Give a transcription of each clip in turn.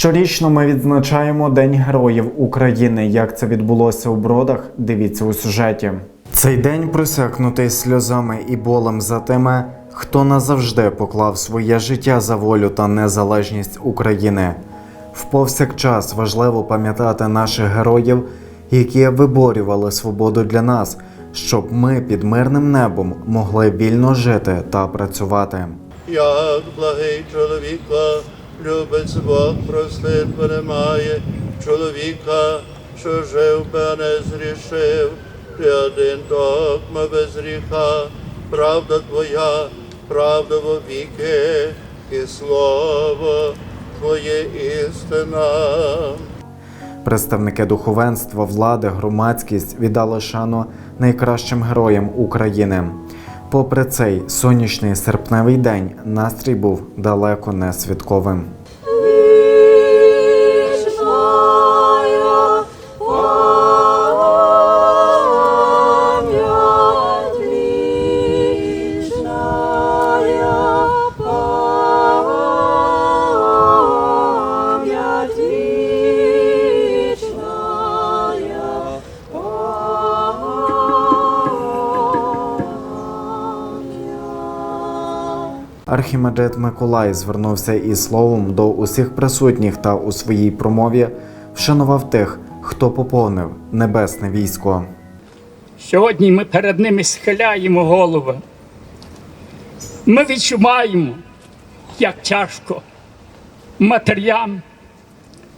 Щорічно ми відзначаємо День Героїв України. Як це відбулося у бродах? Дивіться у сюжеті. Цей день просякнутий сльозами і болем за тими, хто назавжди поклав своє життя за волю та незалежність України. В повсякчас важливо пам'ятати наших героїв, які виборювали свободу для нас, щоб ми під мирним небом могли вільно жити та працювати. як благий чоловіка, любець Бог простит перемає чоловіка, що жив а не зрішив, ти один догма без гріха, правда твоя, правда вовіки, і слово Твоє істина. Представники духовенства, влади, громадськість віддали шану найкращим героям України. Попри цей сонячний серпневий день, настрій був далеко не святковим. Архімедрид Миколай звернувся із словом до усіх присутніх та у своїй промові вшанував тих, хто поповнив небесне військо. Сьогодні ми перед ними схиляємо голови. Ми відчуваємо, як тяжко матерям,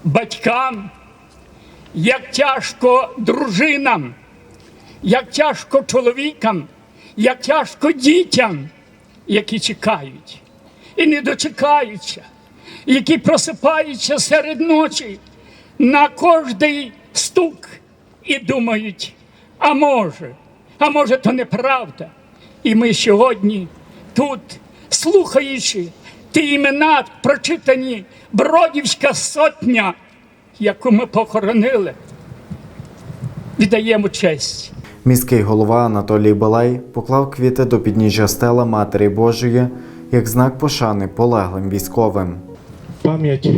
батькам, як тяжко дружинам, як тяжко чоловікам, як тяжко дітям, які чекають і не дочекаються, які просипаються серед ночі на кожний стук і думають, а може, а може, то неправда. І ми сьогодні тут, слухаючи ті імена, прочитані Бродівська сотня, яку ми похоронили, віддаємо честь. Міський голова Анатолій Балай поклав квіти до підніжжя стела Матері Божої як знак пошани полеглим військовим. пам'ять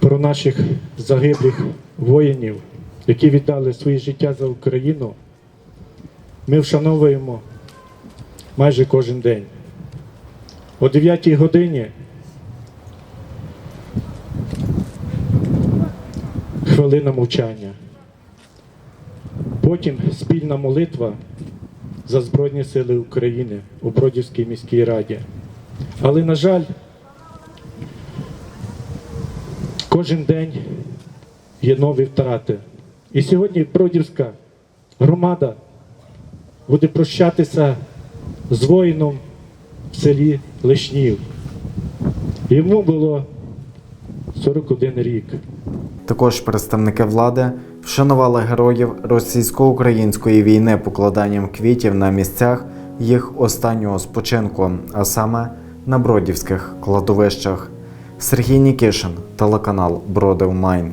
про наших загиблих воїнів, які віддали своє життя за Україну, ми вшановуємо майже кожен день. О 9 годині хвилина мовчання. Потім спільна молитва за Збройні Сили України у Бродівській міській раді. Але, на жаль, кожен день є нові втрати. І сьогодні Бродівська громада буде прощатися з воїном в селі Лишнів. Йому було 41 рік. Також представники влади вшанували героїв російсько-української війни покладанням квітів на місцях їх останнього спочинку, а саме на бродівських кладовищах. Сергій Нікішин, телеканал Броди Онлайн.